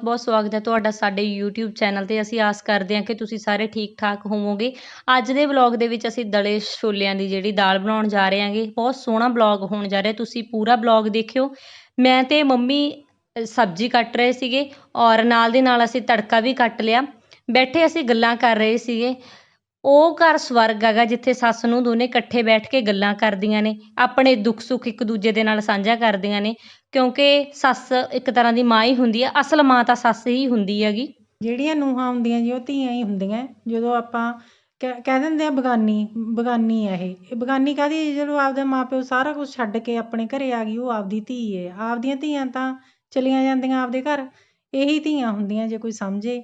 ਬਹੁਤ ਬਹੁਤ ਸਵਾਗਤ ਹੈ ਤੁਹਾਡਾ ਸਾਡੇ YouTube ਚੈਨਲ ਤੇ। ਅਸੀਂ ਆਸ ਕਰਦੇ ਹਾਂ ਕਿ ਤੁਸੀਂ ਸਾਰੇ ਠੀਕ ਠਾਕ ਹੋਵੋਗੇ। ਅੱਜ ਦੇ ਵਲੌਗ ਦੇ ਵਿੱਚ ਅਸੀਂ ਦਲੇ ਛੋਲਿਆਂ ਦੀ ਜਿਹੜੀ ਦਾਲ ਬਣਾਉਣ ਜਾ ਰਹੇ ਹਾਂਗੇ। ਬਹੁਤ ਸੋਹਣਾ ਵਲੌਗ ਹੋਣ ਜਾ ਰਿਹਾ। ਤੁਸੀਂ ਪੂਰਾ ਵਲੌਗ ਦੇਖਿਓ। ਮੈਂ ਤੇ ਮੰਮੀ ਸਬਜ਼ੀ ਕੱਟ ਰਹੇ ਸੀਗੇ ਔਰ ਨਾਲ ਦੀ ਨਾਲ ਅਸੀਂ ਤੜਕਾ ਵੀ ਕੱਟ ਲਿਆ। ਬੈਠੇ ਅਸੀਂ ਗੱਲਾਂ ਕਰ ਰਹੇ ਸੀਗੇ। ਉਹ ਘਰ ਸਵਰਗ ਹੈਗਾ ਜਿੱਥੇ ਸੱਸ ਨੂੰ ਦੋਨੇ ਇਕੱਠੇ ਬੈਠ ਕੇ ਗੱਲਾਂ ਕਰਦੀਆਂ ਨੇ, ਆਪਣੇ ਦੁੱਖ ਸੁੱਖ ਇੱਕ ਦੂਜੇ ਦੇ ਨਾਲ ਸਾਂਝਾ ਕਰਦੀਆਂ ਨੇ, ਕਿਉਂਕਿ ਸੱਸ ਇੱਕ ਤਰ੍ਹਾਂ ਦੀ ਮਾਂ ਹੀ ਹੁੰਦੀ ਹੈ ਅਸਲ ਮਾਂ ਤਾਂ ਸੱਸ ਹੀ ਹੁੰਦੀ ਹੈਗੀ। ਜਿਹੜੀਆਂ ਨੂੰਹਾਂ ਹੁੰਦੀਆਂ ਜੀ, ਉਹ ਧੀਆਂ ਹੀ ਹੁੰਦੀਆਂ, ਜਦੋਂ ਆਪਾਂ ਕਹਿ ਕਹਿ ਦਿੰਦੇ ਆ ਬਗਾਨੀ ਬਗਾਨੀ ਆ ਇਹ ਇਹ ਬਗਾਨੀ ਕਾਹਦੀ ਜਦੋਂ ਆਪਦੇ ਮਾਪਿਓ ਸਾਰਾ ਕੁਝ ਛੱਡ ਕੇ ਆਪਣੇ ਘਰੇ ਆ ਗਈ, ਉਹ ਆਪਦੀ ਧੀ ਹੈ ਆਪਦੀਆਂ ਧੀਆਂ ਤਾਂ ਚਲੀਆਂ ਜਾਂਦੀਆਂ ਆਪਦੇ ਘਰ, ਇਹੀ ਧੀਆਂ ਹੁੰਦੀਆਂ ਜੇ ਕੋਈ ਸਮਝੇ।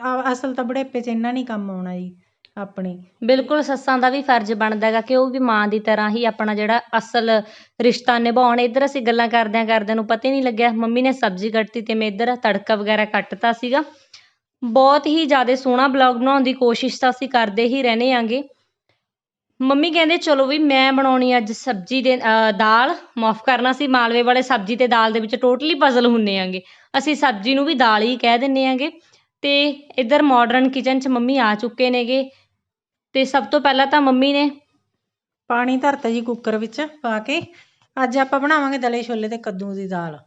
ਆ- ਅਸਲ ਤਾਂ ਬੁਢੇਪੇ 'ਚ ਇਹਨਾਂ ਨਹੀਂ ਕੰਮ ਆਉਣਾ ਜੀ। ਆਪਣੀ। ਬਿਲਕੁਲ ਸੱਸਾਂ ਦਾ ਵੀ ਫਰਜ਼ ਬਣਦਾ ਹੈਗਾ ਕਿ ਉਹ ਵੀ ਮਾਂ ਦੀ ਤਰ੍ਹਾਂ ਹੀ ਆਪਣਾ ਜਿਹੜਾ ਅਸਲ ਰਿਸ਼ਤਾ ਨਿਭਾਉਣ। ਇੱਧਰ ਅਸੀਂ ਗੱਲਾਂ ਕਰਦਿਆਂ ਕਰਦਿਆਂ ਨੂੰ ਪਤਾ ਹੀ ਨਹੀਂ ਲੱਗਿਆ, ਮੰਮੀ ਨੇ ਸਬਜ਼ੀ ਕੱਟਤੀ ਤੇ ਮੈਂ ਇੱਧਰ ਤੜਕਾ ਵਗੈਰਾ ਕੱਟਤਾ ਸੀਗਾ। ਬਹੁਤ ਹੀ ਜ਼ਿਆਦਾ ਸੋਹਣਾ ਬਲੌਗ ਬਣਾਉਣ ਦੀ ਕੋਸ਼ਿਸ਼ ਤਾਂ ਅਸੀਂ ਕਰਦੇ ਹੀ ਰਹਿੰਦੇ ਆਂਗੇ ਮੰਮੀ ਕਹਿੰਦੇ, ਚਲੋ ਵੀ ਮੈਂ ਬਣਾਉਣੀ ਅੱਜ ਸਬਜ਼ੀ ਦੇ, ਅਹ, ਦਾਲ। ਮਾਫ ਕਰਨਾ ਸੀ ਮਾਲਵੇ ਵਾਲੇ ਸਬਜ਼ੀ ਤੇ ਦਾਲ ਦੇ ਵਿੱਚ ਟੋਟਲੀ ਪਜ਼ਲ ਹੁੰਨੇ ਆਂਗੇ ਅਸੀਂ ਸਬਜ਼ੀ ਨੂੰ ਵੀ ਦਾਲ ਹੀ ਕਹਿ ਦਿੰਨੇ ਆਂਗੇ ਅਤੇ ਇੱਧਰ ਮੋਡਰਨ ਕਿਚਨ 'ਚ ਮੰਮੀ ਆ ਚੁੱਕੇ ਨੇਗੇ। ਅਤੇ ਸਭ ਤੋਂ ਪਹਿਲਾਂ ਤਾਂ ਮੰਮੀ ਨੇ ਪਾਣੀ ਧਰਤਾ ਜੀ ਕੁੱਕਰ ਵਿੱਚ ਪਾ ਕੇ। ਅੱਜ ਆਪਾਂ ਬਣਾਵਾਂਗੇ ਦਲੇ ਛੋਲੇ ਤੇ ਕੱਦੂ ਦੀ ਦਾਲ।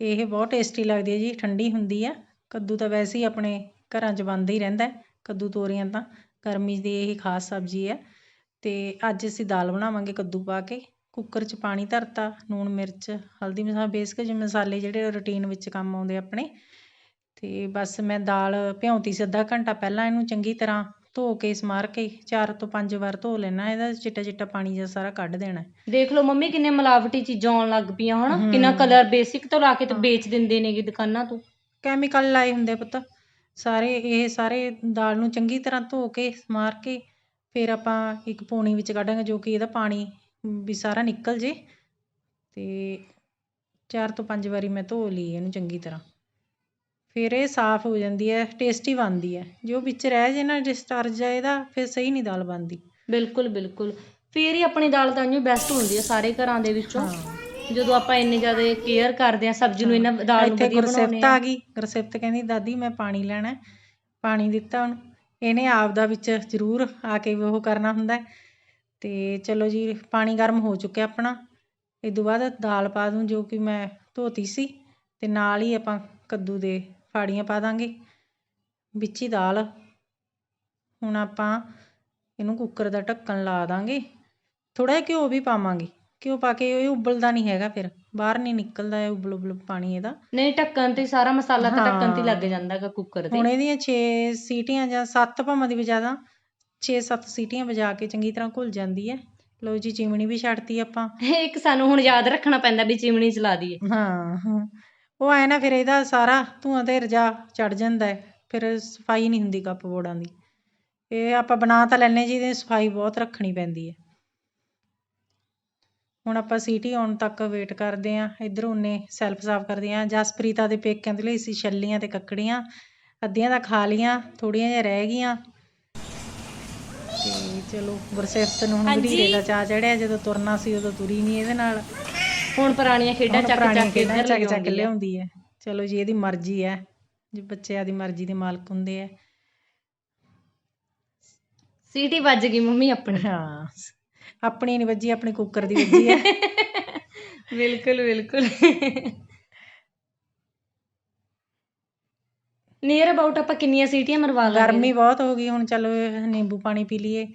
ਇਹ ਬਹੁਤ ਟੇਸਟੀ ਲੱਗਦੀ ਹੈ ਜੀ, ਠੰਡੀ ਹੁੰਦੀ ਹੈ। ਕੱਦੂ ਤਾਂ ਵੈਸੇ ਹੀ ਆਪਣੇ ਘਰਾਂ 'ਚ ਬਣਦਾ ਹੀ ਰਹਿੰਦਾ ਕੱਦੂ ਤੋਰੀਆਂ ਤਾਂ। ਗਰਮੀ ਦੀ ਇਹ ਖਾਸ ਸਬਜ਼ੀ ਹੈ। ਅਤੇ ਅੱਜ ਅਸੀਂ ਦਾਲ ਬਣਾਵਾਂਗੇ ਕੱਦੂ ਪਾ ਕੇ। ਕੁੱਕਰ 'ਚ ਪਾਣੀ ਧਰਤਾ ਲੂਣ ਮਿਰਚ, ਹਲਦੀ ਮਸਾਲਾ ਬੇਸਿਕ ਜਿਹੇ ਮਸਾਲੇ ਜਿਹੜੇ ਰੂਟੀਨ ਵਿੱਚ ਕੰਮ ਆਉਂਦੇ ਆਪਣੇ। ਤੇ ਬਸ ਮੈਂ ਦਾਲ ਭਿਉਂਤੀ ਸੀ ਅੱਧਾ ਘੰਟਾ ਪਹਿਲਾਂ ਇਹਨੂੰ ਚੰਗੀ ਤਰ੍ਹਾਂ ਧੋ ਕੇ ਸਮਾਰ ਕੇ ਚਾਰ ਤੋਂ ਪੰਜ ਵਾਰ ਧੋ ਲੈਣਾ ਇਹਦਾ ਚਿੱਟਾ ਚਿੱਟਾ ਪਾਣੀ ਜਿਹਾ ਸਾਰਾ ਕੱਢ ਦੇਣਾ। ਦੇਖ ਲਓ ਮੰਮੀ ਕਿੰਨੇ ਮਿਲਾਵਟੀ ਚੀਜ਼ਾਂ ਆਉਣ ਲੱਗ ਪਈਆਂ ਹਨਾ। ਕਿੰਨਾ ਕਲਰ ਬੇਸਿਕ ਤੋਂ ਲਾ ਕੇ ਤੇ। ਵੇਚ ਦਿੰਦੇ ਨੇਗੇ ਦੁਕਾਨਾਂ ਤੋਂ। ਕੈਮੀਕਲ ਲਾਏ ਹੁੰਦੇ ਪੁੱਤ। ਸਾਰੇ ਇਹ ਸਾਰੇ ਦਾਲ ਨੂੰ ਚੰਗੀ ਤਰ੍ਹਾਂ ਧੋ ਕੇ ਸਮਾਰ ਕੇ ਫਿਰ ਆਪਾਂ ਇੱਕ ਪੂਣੀ ਵਿੱਚ ਕੱਢਾਂਗੇ ਜੋ ਕਿ ਇਹਦਾ ਪਾਣੀ ਵੀ ਸਾਰਾ ਨਿਕਲ ਜੇ। ਤੇ ਚਾਰ ਤੋਂ ਪੰਜ ਵਾਰੀ ਮੈਂ ਧੋ ਲਈ ਇਹਨੂੰ ਚੰਗੀ ਤਰ੍ਹਾਂ। ਫਿਰ ਇਹ ਸਾਫ਼ ਹੋ ਜਾਂਦੀ ਹੈ ਟੇਸਟੀ ਬਣਦੀ ਹੈ। ਜੋ ਵਿੱਚ ਰਹਿ ਜੇ ਨਾ ਡਿਸਟਰਜ ਆ ਇਹਦਾ ਫਿਰ ਸਹੀ ਨਹੀਂ ਦਾਲ ਬਣਦੀ। ਬਿਲਕੁਲ ਬਿਲਕੁਲ। ਫੇਰ ਹੀ ਆਪਣੀ ਦਾਲ ਤਾਂ ਇੰਨੀ ਬੈਸਟ ਹੁੰਦੀ ਹੈ ਸਾਰੇ ਘਰਾਂ ਦੇ ਵਿੱਚੋਂ। ਜਦੋਂ ਆਪਾਂ ਇੰਨੀ ਜ਼ਿਆਦਾ ਕੇਅਰ ਕਰਦੇ ਆ ਸਬਜ਼ੀ ਨੂੰ ਇਹਨਾਂ ਦਾਲ ਨੂੰ ਵਧੀਆ ਗੁਰਸਿਫਤ ਆ ਗਈ। ਗੁਰਸਿਫਤ ਕਹਿੰਦੀ ਦਾਦੀ ਮੈਂ ਪਾਣੀ ਲੈਣਾ। ਪਾਣੀ ਦਿੱਤਾ ਉਹਨੂੰ। ਇਹਨੇ ਆਪ ਦਾ ਵਿੱਚ ਜ਼ਰੂਰ ਆ ਕੇ ਉਹ ਕਰਨਾ ਹੁੰਦਾ। ਤੇ ਚਲੋ ਜੀ ਪਾਣੀ ਗਰਮ ਹੋ ਚੁੱਕਿਆ ਆਪਣਾ। ਇਹ ਤੋਂ ਬਾਅਦ ਦਾਲ ਪਾ ਦੂੰ ਜੋ ਕਿ ਮੈਂ ਧੋਤੀ ਸੀ। ਤੇ ਨਾਲ ਹੀ ਆਪਾਂ ਕੱਦੂ ਦੇ ਫਾੜੀਆਂ ਪਾ ਦਾਂਗੇ। ਵਿੱਚ ਹੀ ਦਾਲ। ਹੁਣ ਆਪਾਂ ਇਹਨੂੰ ਕੁੱਕਰ ਦਾ ਢੱਕਣ ਲਾ ਦਾਂਗੇ। ਥੋੜਾ ਜਿਹਾ ਘਿਓ ਵੀ ਪਾਵਾਂਗੇ। ਘਿਓ ਪਾ ਕੇ ਇਹ ਉਬਲਦਾ ਨਹੀਂ ਹੈਗਾ ਫਿਰ। ਬਾਹਰ ਨਹੀਂ ਨਿਕਲਦਾ ਹੈ ਉਬਲ ਉਬਲ ਪਾਣੀ ਇਹਦਾ। ਨਹੀਂ ਢੱਕਣ ਤੇ ਸਾਰਾ ਮਸਾਲਾ ਤਾਂ ਢੱਕਣ ਤੇ ਹੀ ਲੱਗ। ਜਾਂਦਾ ਹੈਗਾ ਕੁੱਕਰ ਹੁਣ ਤੇ ਇਹਦੀਆਂ 6 ਸੀਟੀਆਂ ਜਾਂ 7 ਭਾਵਾਂ ਦੀ ਵਜਾਦਾ 6-7 ਸੀਟੀਆਂ ਵਜਾ ਕੇ ਚੰਗੀ ਤਰ੍ਹਾਂ ਘੁਲ ਜਾਂਦੀ ਹੈ। ਲਓ ਜੀ ਚਿਮਣੀ ਵੀ ਛੱਡਤੀ ਆਪਾਂ। ਇੱਕ ਸਾਨੂੰ ਹੁਣ ਯਾਦ ਰੱਖਣਾ ਪੈਂਦਾ ਵੀ ਚਿਮਣੀ ਚਲਾ ਦਈਏ। ਹਾਂ ਹਾਂ। ਉਹ ਐ ਨਾ ਫਿਰ ਇਹਦਾ ਸਾਰਾ ਧੂਆਂ ਤੇ ਰਜਾ ਚੜ ਜਾਂਦਾ ਹੈ ਫਿਰ ਸਫ਼ਾਈ ਨਹੀਂ ਹੁੰਦੀ ਕੱਪ ਬੋਰਡਾਂ ਦੀ। ਇਹ ਆਪਾਂ ਬਣਾ ਤਾਂ ਲੈਨੇ ਜੀ ਇਹਦੀ ਸਫ਼ਾਈ ਬਹੁਤ ਰੱਖਣੀ ਪੈਂਦੀ ਹੈ। ਹੁਣ ਆਪਾਂ ਸੀਟੀ ਆਉਣ ਤੱਕ ਵੇਟ ਕਰਦੇ ਆਂ ਇੱਧਰ ਉਹਨੇ ਸੈਲਫ ਸਾਫ਼ ਕਰਦੇ ਆਂ ਜਸਪ੍ਰੀਤਾ ਦੇ ਪੇਕਿਆਂ ਦੇ ਲਈ ਸੀ ਛੱਲੀਆਂ ਤੇ ਕੱਕੜੀਆਂ ਅੱਧੀਆਂ ਤਾਂ ਖਾ ਲੀਆਂ ਥੋੜੀਆਂ ਜਿਹੀਆਂ ਰਹਿ ਗਈਆਂ। ਤੇ ਚਲੋ ਗੁਰਸਿਫਤ ਨੂੰ ਹੁਣ। ਵਡੀਰੇ ਦਾ ਚਾਅ ਚੜਿਆ ਜਦੋਂ ਤੁਰਨਾ ਸੀ ਉਦੋਂ ਤੁਰੀ ਨਹੀਂ ਇਹਦੇ ਨਾਲ। ਹੁਣ ਪੁਰਾਣੀਆਂ ਖੇਡਾਂ ਚੱਕ ਚੱਕ ਕੇ ਇੱਧਰ ਚੱਕ ਚੱਕ ਲਿਆਉਂਦੀ ਹੈ ਚਲੋ ਜੀ ਇਹਦੀ ਮਰਜ਼ੀ ਹੈ ਜੇ ਬੱਚਿਆਂ ਦੀ ਮਰਜ਼ੀ ਦੇ ਮਾਲਕ ਹੁੰਦੇ ਆ। ਸੀਟੀ ਵੱਜ ਗਈ ਮੰਮੀ ਆਪਣੀ। ਹਾਂ ਆਪਣੀ ਨਹੀਂ ਵੱਜੀ ਆਪਣੀ ਕੁੱਕਰ ਦੀ ਵੱਜੀ ਹੈ ਬਿਲਕੁਲ ਬਿਲਕੁਲ। ਨੀਅਰ ਅਬਾਊਟ ਆਪਾਂ ਕਿੰਨੀਆਂ ਸੀਟੀਆਂ ਮਰਵਾ ਲਾਂਗੇ? ਗਰਮੀ ਬਹੁਤ ਹੋ ਗਈ ਹੁਣ ਚਲੋ ਨਿੰਬੂ ਪਾਣੀ ਪੀ ਲਈਏ।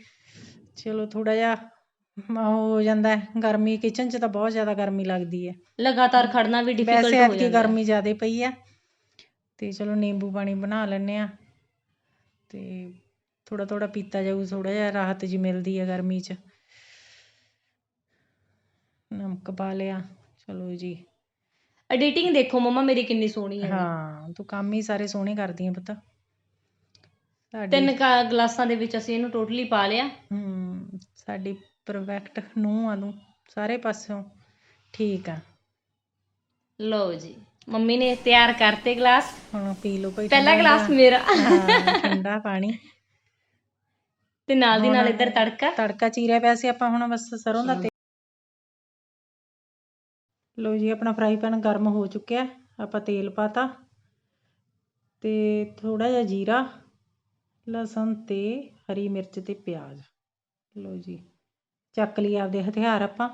ਚਲੋ ਥੋੜਾ ਜਿਹਾ ਹੋ ਜਾਂਦਾ ਹੈ। ਗਰਮੀ ਕਿਚਨ 'ਚ ਤਾਂ ਬਹੁਤ ਜ਼ਿਆਦਾ ਗਰਮੀ ਲੱਗਦੀ ਹੈ। ਲਗਾਤਾਰ ਖੜਨਾ ਵੀ ਡਿਫਿਕਲਟ ਵੈਸੇ ਹੋ ਐਤਕੀ ਜਾਂਦਾ ਹੈ। ਗਰਮੀ ਜ਼ਿਆਦਾ ਪਈ ਆ ਤੇ ਚਲੋ ਨਿੰਬੂ ਪਾਣੀ ਬਣਾ ਲੈਨੇ ਆ ਤੇ ਥੋੜਾ ਥੋੜਾ ਪੀਤਾ ਜਾਊ ਥੋੜਾ ਜਿਹਾ ਰਾਹਤ ਜੀ ਮਿਲਦੀ ਹੈ ਗਰਮੀ 'ਚ। ਨਮਕ ਪਾ ਲਿਆ। ਚਲੋ ਜੀ। ਐਡੀਟਿੰਗ ਦੇਖੋ ਮੰਮਾ ਮੇਰੀ ਕਿੰਨੀ ਸੋਹਣੀ ਹੈ। ਹਾਂ ਤੂੰ ਕੰਮ ਹੀ ਸਾਰੇ ਸੋਹਣੇ ਕਰਦੀ ਆ ਪੁੱਤ। ਸਾਡੀ ਤਿੰਨ ਕਾ ਗਲਾਸਾਂ ਦੇ ਵਿੱਚ ਅਸੀਂ ਇਹਨੂੰ ਟੋਟਲੀ ਪਾ ਲਿਆ। ਹੂੰ ਸਾਡੀ ਪਰਫੈਕਟ ਨੂੰਹ ਆ ਤੂੰ ਸਾਰੇ ਪਾਸਿਓਂ। ਠੀਕ ਆ। ਲਓ ਜੀ। ਮੰਮੀ ਨੇ ਤਿਆਰ ਕਰਤੇ ਗਲਾਸ। ਹੁਣ ਪੀ ਲਓ ਭਾਈ ਪਹਿਲਾ ਗਲਾਸ ਮੇਰਾ। ਹਾਂ ਠੰਡਾ ਪਾਣੀ। ਤੇ ਨਾਲ ਦੀ ਨਾਲ ਇੱਧਰ ਤੜਕਾ। ਤੜਕਾ ਚੀਰਿਆ ਪਿਆ ਸੀ ਆਪਾਂ ਹੁਣ ਬਸ ਸਰੋਂ ਦਾ ਤੇਲ ਲਓ ਜੀ ਆਪਣਾ ਫਰਾਈ ਪੈਨ ਗਰਮ ਹੋ ਚੁੱਕਿਆ ਆਪਾਂ ਤੇਲ ਪਾਤਾ। ਤੇ ਥੋੜਾ ਜਿਹਾ ਜੀਰਾ ਲਸਣ ਤੇ ਹਰੀ ਮਿਰਚ ਤੇ ਪਿਆਜ਼। ਲਓ ਜੀ। ਚੱਕ ਲਈ ਆਪਦੇ ਹਥਿਆਰ ਆਪਾਂ।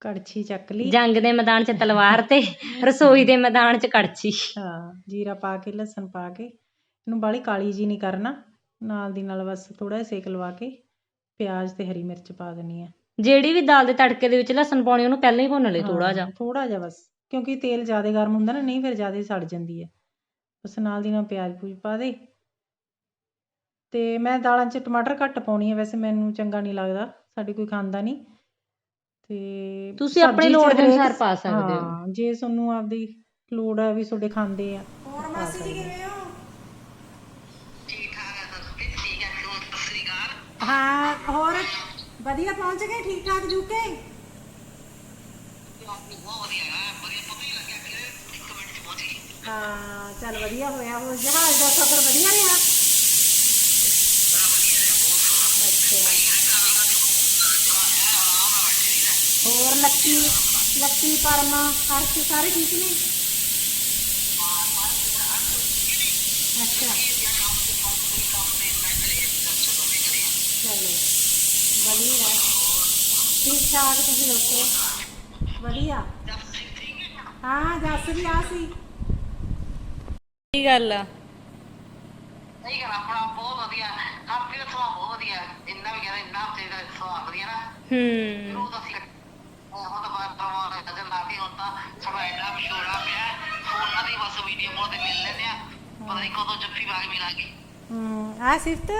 ਕੜਛੀ ਚੱਕ ਲਈ। ਜੰਗ ਦੇ ਮੈਦਾਨ 'ਚ ਤਲਵਾਰ ਤੇ ਰਸੋਈ ਦੇ ਮੈਦਾਨ 'ਚ ਕੜਛੀ। ਹਾਂ ਜੀਰਾ ਪਾ ਕੇ ਲਸਣ ਪਾ ਕੇ ਇਹਨੂੰ ਬਾਹਲੀ ਕਾਲੀ ਜੀ ਨਹੀਂ ਕਰਨਾ। ਨਾਲ ਦੀ ਨਾਲ ਬਸ ਥੋੜਾ ਜਿਹਾ ਸੇਕ ਲਵਾ ਕੇ ਪਿਆਜ਼ ਤੇ ਹਰੀ ਮਿਰਚ ਪਾ ਦੇਣੀ ਹੈ ਜਿਹੜੀ ਵੀ ਦਾਲ ਦੇ ਤੜਕੇ ਦੇ ਵਿੱਚ ਲਸਣ ਪਾਉਣੀ ਉਹਨੂੰ ਪਹਿਲਾਂ ਹੀ ਭੁੰਨ ਲਈ ਥੋੜਾ ਜਿਹਾ। ਥੋੜਾ ਜਿਹਾ ਬਸ। ਕਿਉਂਕਿ ਤੇਲ ਜ਼ਿਆਦਾ ਗਰਮ ਹੁੰਦਾ ਨਾ ਨਹੀਂ ਫਿਰ ਜ਼ਿਆਦਾ ਸੜ ਜਾਂਦੀ ਹੈ ਬਸ ਨਾਲ ਦੀ ਨਾਲ ਪਿਆਜ਼ ਪੂਜ ਪਾ ਦੇ। ਤੇ ਮੈਂ ਦਾਲਾਂ 'ਚ ਟਮਾਟਰ ਘੱਟ ਪਾਉਣੀ ਹੈ ਵੈਸੇ ਮੈਨੂੰ ਚੰਗਾ ਨਹੀਂ ਲੱਗਦਾ। ਸਾਡੇ ਕੋਈ ਖਾਂਦਾ ਨਹੀਂ। ਤੇ ਤੁਸੀਂ ਆਪਣੀ ਸਬਜ਼ੀ 'ਚ ਲੋੜ ਦੇ ਹਰੇਕ- ਅਨੁਸਾਰ ਪਾ ਸਕਦੇ ਹੋ ਹਾਂ। ਜੇ ਤੁਹਾਨੂੰ ਆਪਦੀ ਲੋੜ ਹੈ ਵੀ ਤੁਹਾਡੇ ਖਾਂਦੇ ਆ। ਹੋਰ ਮਾਸੀ ਜੀ ਕਿਵੇਂ ਹੋ? ਹਾਂ ਹੋਰ ਵਧੀਆ ਪਹੁੰਚ ਗਏ ਠੀਕ ਠਾਕ ਜੂਕੇ ਹਾਂ ਚੱਲ ਵਧੀਆ ਹੋਇਆ ਉਹ ਜਹਾਜ਼ ਦਾ ਸਫ਼ਰ ਵਧੀਆ ਰਿਹਾ ਅੱਛਾ ਹੋਰ ਲੱਕੀ ਲੱਕੀ ਪਰਮ ਹਰਸ਼ ਸਾਰੇ ਠੀਕ ਨੇ? ਅੱਛਾ। ਚਲੋ ਵਧੀਆ ਠੀਕ ਠਾਕ ਤੁਸੀਂ ਦੱਸੋ? ਵਧੀਆ? ਹਾਂ ਜੱਸ ਵੀ ਆ ਸੀ। ਕੀ ਗੱਲ ਆ। ਸਹੀ ਗੱਲ ਆਪਣਾ ਬਹੁਤ ਵਧੀਆ। ਕਾਫੀ ਦਾ ਸੁਭਾਅ ਬਹੁਤ ਵਧੀਆ। ਇੰਨਾ ਵੀ ਕਹਿੰਦਾ ਇੰਨਾ ਦਾ ਸੁਭਾਅ ਵਧੀਆ ਨਾ। ਹੂੰ। ਉਹ ਤਾਂ ਹੁਣ ਤਾਂ ਬਾਅਦ ਪਰਵਾਹ ਨਜ਼ਰ ਨਾ ਵੀ ਹੁਣ ਤਾਂ ਸਾਡਾ ਇੰਨਾ ਵਿਛੋੜਾ ਪਿਆ ਫੋਨਾਂ ਦੀ ਬਸ ਵੀਡੀਓ ਕਾਲ ਤੇ ਮਿਲ ਲੈਂਦੇ ਆ। ਪਤਾ ਨਹੀਂ ਕਦੋਂ ਜੱਫੀ ਪਾ ਕੇ ਮਿਲਾਂਗੇ। ਹੂੰ ਆ ਸਿਫਤ?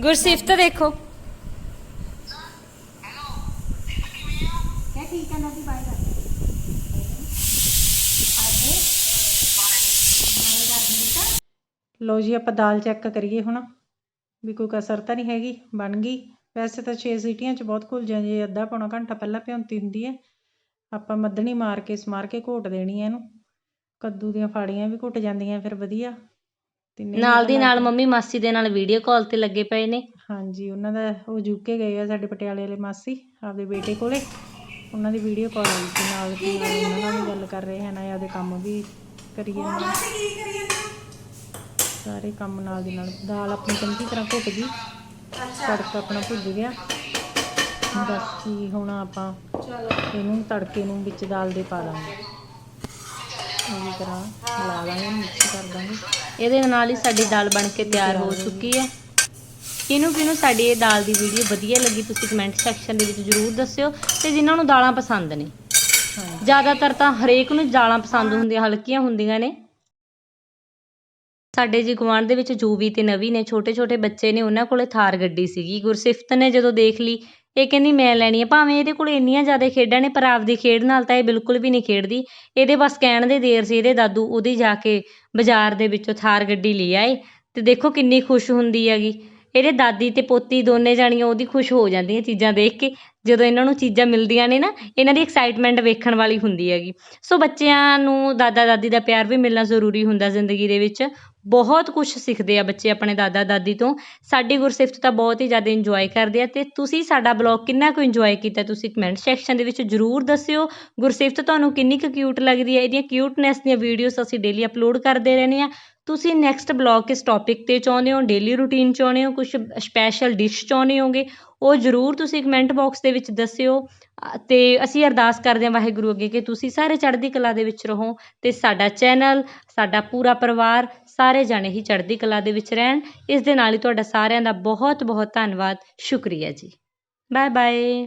ਗੁਰਸਿਫਤ ਦੇਖੋ। ਕਿਆ ਠੀਕ ਹੈ ਨਦੀ ਬਾਈ ਕਰ ਲਓ ਜੀ ਆਪਾਂ ਦਾਲ ਚੈੱਕ ਕਰੀਏ ਹੁਣ ਵੀ ਕੋਈ ਕਸਰ ਤਾਂ ਨਹੀਂ ਹੈਗੀ? ਬਣ ਗਈ? ਵੈਸੇ ਤਾਂ 6 ਸੀਟੀਆਂ 'ਚ ਬਹੁਤ ਘੁਲ ਜਾਂਦੀ ਹੈ ਅੱਧਾ ਪੌਣਾ ਘੰਟਾ ਪਹਿਲਾਂ ਭਿਉਂਤੀ ਹੁੰਦੀ ਹੈ। ਆਪਾਂ ਮੱਧਣੀ ਮਾਰ ਕੇ ਸਮਾਰ ਕੇ ਘੋਟ ਦੇਣੀ ਹੈ ਇਹਨੂੰ। ਕੱਦੂ ਦੀਆਂ ਫਾੜੀਆਂ ਵੀ ਘੁੱਟ ਜਾਂਦੀਆਂ ਫਿਰ ਵਧੀਆ। ਨਾਲ ਦੀ ਨਾਲ ਮੰਮੀ ਮਾਸੀ ਦੇ ਨਾਲ ਵੀਡੀਓ ਕਾਲ ਤੇ ਲੱਗੇ ਪਏ ਨੇ। ਹਾਂਜੀ ਉਹਨਾਂ ਦਾ ਉਹ ਜੁਕੇ ਗਏ ਆ ਸਾਡੇ ਪਟਿਆਲੇ ਵਾਲੇ ਮਾਸੀ ਆਪਦੇ ਬੇਟੇ ਕੋਲੇ। ਉਹਨਾਂ ਦੀ ਵੀਡੀਓ ਕਾਲ ਆਈ ਸੀ ਨਾਲ ਦੀ ਨਾਲ ਉਹਨਾਂ ਨਾਲ ਵੀ ਗੱਲ ਕਰ ਰਹੇ ਹਨ ਆਪਦੇ ਕੰਮ ਵੀ ਕਰੀ ਜਾਂਦੇ ਸਾਰੇ ਕੰਮ ਨਾਲ ਦੀ ਨਾਲ ਦਾਲ ਆਪਣੀ ਚੰਗੀ ਤਰ੍ਹਾਂ ਘੁੱਟ ਗਈ। ਤੜਕਾ ਆਪਣਾ ਭੁੱਜ ਗਿਆ। ਬਸ ਜੀ ਹੁਣ ਆਪਾਂ ਇਹਨੂੰ ਤੜਕੇ ਨੂੰ ਵਿੱਚ ਦਾਲ ਦੇ ਪਾ ਦਾਂਗੇ। ਇਸੇ ਤਰ੍ਹਾਂ ਮਿਲਾ ਦਾਂਗੇ ਮਿਕਸ ਕਰ ਦਾਂਗੇ। ਇਹਦੇ ਨਾਲ ਹੀ ਸਾਡੀ ਦਾਲ ਬਣ ਕੇ ਤਿਆਰ ਹੋ ਚੁੱਕੀ ਹੈ। ਕਿਹਨੂੰ ਕਿਹਨੂੰ ਸਾਡੀ ਇਹ ਦਾਲ ਦੀ ਵੀਡੀਓ ਵਧੀਆ ਲੱਗੀ ਤੁਸੀਂ ਕਮੈਂਟ ਸੈਕਸ਼ਨ ਦੇ ਵਿੱਚ ਜਰੂਰ ਦੱਸਿਓ ਤੇ ਜਿਨ੍ਹਾਂ ਨੂੰ ਦਾਲਾਂ ਪਸੰਦ ਨੇ। ਜ਼ਿਆਦਾਤਰ ਤਾਂ ਹਰੇਕ ਨੂੰ ਦਾਲਾਂ ਪਸੰਦ ਹੁੰਦੀਆਂ ਹਲਕੀਆਂ ਹੁੰਦੀਆਂ ਨੇ। ਸਾਡੇ ਜੀ ਗੁਆਂਢ ਦੇ ਵਿੱਚ ਜੂਵੀ ਅਤੇ ਨਵੀ ਨੇ ਛੋਟੇ ਛੋਟੇ ਬੱਚੇ ਨੇ, ਉਹਨਾਂ ਕੋਲ ਥਾਰ ਗੱਡੀ ਸੀਗੀ। ਗੁਰਸਿਫਤ ਨੇ ਜਦੋਂ ਦੇਖ ਲਈ, ਇਹ ਕਹਿੰਦੀ, ਮੈਂ ਲੈਣੀ ਆ। ਭਾਵੇਂ ਇਹਦੇ ਕੋਲ ਇੰਨੀਆਂ ਜ਼ਿਆਦਾ ਖੇਡਾਂ ਨੇ, ਪਰ ਆਪਦੀ ਖੇਡ ਨਾਲ ਤਾਂ ਇਹ ਬਿਲਕੁਲ ਵੀ ਨਹੀਂ ਖੇਡਦੀ। ਇਹਦੇ ਬਸ ਕਹਿਣ ਦੇ ਦੇਰ ਸੀ, ਇਹਦੇ ਦਾਦੂ ਉਹਦੀ ਜਾ ਕੇ ਬਾਜ਼ਾਰ ਦੇ ਵਿੱਚੋਂ ਥਾਰ ਗੱਡੀ ਲੈ ਆਏ ਅਤੇ ਦੇਖੋ ਕਿੰਨੀ ਖੁਸ਼ ਹੁੰਦੀ ਹੈਗੀ। ਇਹਦੇ ਦਾਦੀ ਅਤੇ ਪੋਤੀ ਦੋਨੇ ਜਾਣੀਆਂ ਉਹਦੀ ਖੁਸ਼ ਹੋ ਜਾਂਦੀਆਂ ਚੀਜ਼ਾਂ ਦੇਖ ਕੇ। ਜਦੋਂ ਇਹਨਾਂ ਨੂੰ ਚੀਜ਼ਾਂ ਮਿਲਦੀਆਂ ਨੇ ਨਾ, ਇਹਨਾਂ ਦੀ ਐਕਸਾਈਟਮੈਂਟ ਵੇਖਣ ਵਾਲੀ ਹੁੰਦੀ ਹੈਗੀ। ਸੋ ਬੱਚਿਆਂ ਨੂੰ ਦਾਦਾ ਦਾਦੀ ਦਾ ਪਿਆਰ ਵੀ ਮਿਲਣਾ ਜ਼ਰੂਰੀ ਹੁੰਦਾ ਜ਼ਿੰਦਗੀ ਦੇ ਵਿੱਚ। ਬਹੁਤ ਕੁਛ ਸਿੱਖਦੇ ਆ ਬੱਚੇ ਆਪਣੇ ਦਾਦਾ ਦਾਦੀ ਤੋਂ। ਸਾਡੀ ਗੁਰਸਿਫਤ ਤਾਂ ਬਹੁਤ ਹੀ ਜ਼ਿਆਦਾ ਇੰਜੋਏ ਕਰਦੇ ਆ ਅਤੇ ਤੁਸੀਂ ਸਾਡਾ ਬਲੋਗ ਕਿੰਨਾ ਕੁ ਇੰਜੋਏ ਕੀਤਾ ਤੁਸੀਂ ਕਮੈਂਟ ਸੈਕਸ਼ਨ ਦੇ ਵਿੱਚ ਜਰੂਰ ਦੱਸਿਓ। ਗੁਰਸਿਫਤ ਤੁਹਾਨੂੰ ਕਿੰਨੀ ਕੁ ਕਿਊਟ ਲੱਗਦੀ ਹੈ, ਇਹਦੀਆਂ ਕਿਊਟਨੈਸ ਦੀਆਂ ਵੀਡੀਓਜ਼ ਅਸੀਂ ਡੇਲੀ ਅਪਲੋਡ ਕਰਦੇ ਰਹਿੰਦੇ ਹਾਂ। ਤੁਸੀਂ ਨੈਕਸਟ ਬਲੌਗ ਕਿਸ ਟੌਪਿਕ ਤੇ ਚਾਹੁੰਦੇ ਹੋ ਡੇਲੀ ਰੂਟੀਨ ਚਾਹੁੰਦੇ ਹੋ, ਕੁਛ ਸਪੈਸ਼ਲ ਡਿਸ਼ ਚਾਹੁੰਦੇ ਹੋਗੇ, ਉਹ ਜਰੂਰ ਤੁਸੀਂ ਕਮੈਂਟ ਬਾਕਸ ਦੇ ਵਿੱਚ ਦੱਸਿਓ। ਅਤੇ ਅਸੀਂ ਅਰਦਾਸ ਕਰਦੇ ਹਾਂ ਵਾਹਿਗੁਰੂ ਅੱਗੇ ਕਿ ਤੁਸੀਂ ਸਾਰੇ ਚੜ੍ਹਦੀ ਕਲਾ ਦੇ ਵਿੱਚ ਰਹੋ ਅਤੇ ਸਾਡਾ ਚੈਨਲ, ਸਾਡਾ ਪੂਰਾ ਪਰਿਵਾਰ ਸਾਰੇ ਜਾਣੇ ਹੀ ਚੜ੍ਹਦੀ ਕਲਾ ਦੇ ਵਿੱਚ ਰਹਿਣ। ਇਸ ਦੇ ਨਾਲ ਹੀ ਤੁਹਾਡਾ ਸਾਰਿਆਂ ਦਾ ਬਹੁਤ ਬਹੁਤ ਧੰਨਵਾਦ। ਸ਼ੁਕਰੀਆ ਜੀ। Bye bye